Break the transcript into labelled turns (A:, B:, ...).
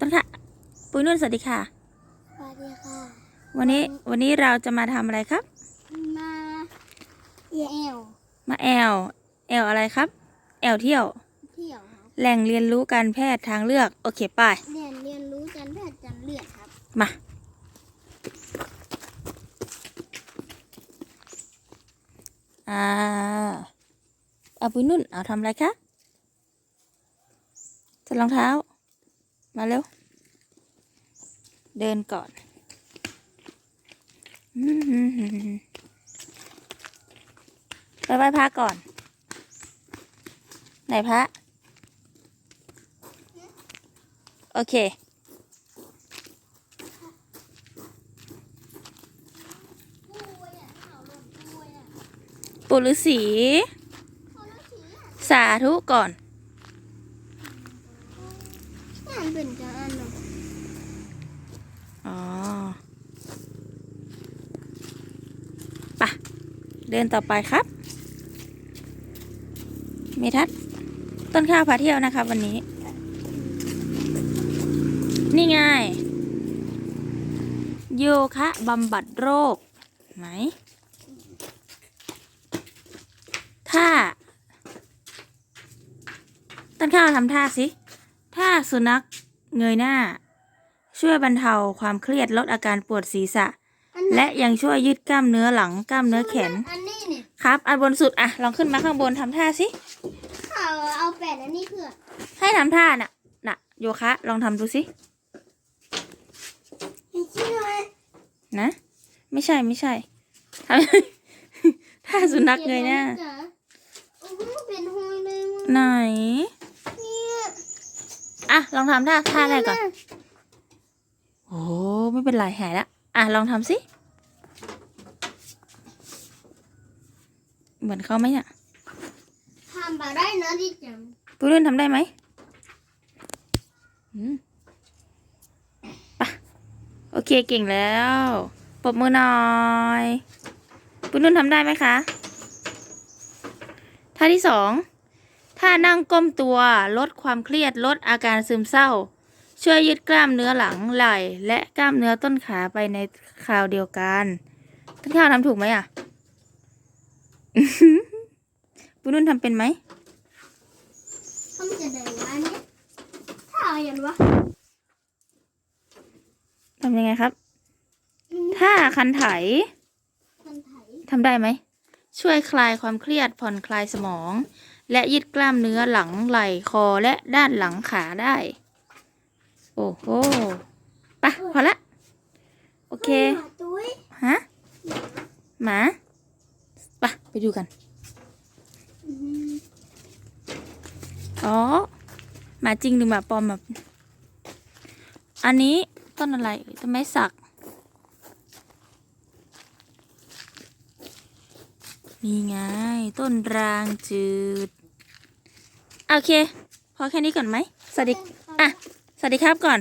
A: ต้นค่ะปุ้ยนุ่นสวัสดีค่ะ
B: สวัสดีค่ะ
A: วันนี้วันนี้เราจะมาทำอะไรครับ
B: มาเอี่ยว
A: มาแอลแอลอะไรครับ แอลเที่ยว
B: เที่ยวครับ
A: แหล่งเรียนรู้การแพทย์ทางเลือก โอเคไป
B: เรียนเรียนรู้การแพทย์จันเลือดครับ
A: มา อ่าเอาปุ้ยนุ่นเอาทำอะไรคะใส่รองเท้า มาเร็ว เดินก่อน ไปไหว้พระก่อน ไหนพระ โอเค ปุรุษี สาธุก่อน
B: งานเป็นจังอันเนาะ
A: อ๋ อปะเดินต่อไปครับ เมทัศต้นข้าวพาเที่ยวนะครับวันนี้ นี่ไงโยคะบำบัดโรคไหนท่าต้นข้าวทำท่าสิท่าสุนัขเงยหน้า ช่วยบรรเทาความเครียดลดอาการปวดศีรษะ
B: อันไหน
A: และยังช่วยยืดกล้ามเนื้อหลังกล้ามเนื้อแขน
B: อันนี้เนี่ย
A: ครับ อันบนสุดอะลองขึ้นมาข้างบนทำท่าสิ
B: เขาเอาแปดอันนี้เพื่อ
A: ให้ทำท่าน่ะน่ะโยคะลองทำดูสิ
B: ไม่ใช่ไหม
A: นะ ไม่ใช่ไม่ใช่ทำ ท่าสุนัขเงยหน้า
B: โอ้โหเป็นหอยเลยมึง
A: ไหน
B: เนี่ย
A: อะลองทำท่าท่าแรกก่อน โอ้ไม่เป็นไรหายละอะลองทำสิ เหมือนเขาไหมเนี่ย
B: ทำมาได้นะดิจัง
A: ปุ้ยรุ่นทำได้ไหมอืมไปะโอเคเก่งแล้วปรบมือหน่อยปุ้ยรุ่นทำได้ไหมคะท่าที่สองท่านั่งก้มตัวลดความเครียดลดอาการซึมเศร้า ช่วยยืดกล้ามเนื้อหลังไหล่และกล้ามเนื้อต้นขาไปในคราวเดียวกัน ต้นข้าวทำถูกไหมอะปุ้ยรุ่นทำเป็นไหม
B: เขาจะได้วะอันนี้ถ้าเอาอย่างวะ
A: ทำยังไงครับ
B: อืม
A: ถ้าคันไถ
B: คนไถ
A: ทำได้ไหม ช่วยคลายความเครียดผ่อนคลายสมอง และยืดกล้ามเนื้อหลังไหล่คอและด้านหลังขาได้โอ้โหไปะพอละ โอเค
B: หมาตุ้ย
A: ฮะ หมาไปะไปดูกัน
B: อืม
A: อ๋อ หมาจริงหรือหมาปลอมแบบ อันนี้ต้นอะไรเอ่ยต้นไม้สัก นี่ไง ต้นรางจืด โอเค พอแค่นี้ก่อนไหมสวัสดี อะ สวัสดีครับก่อน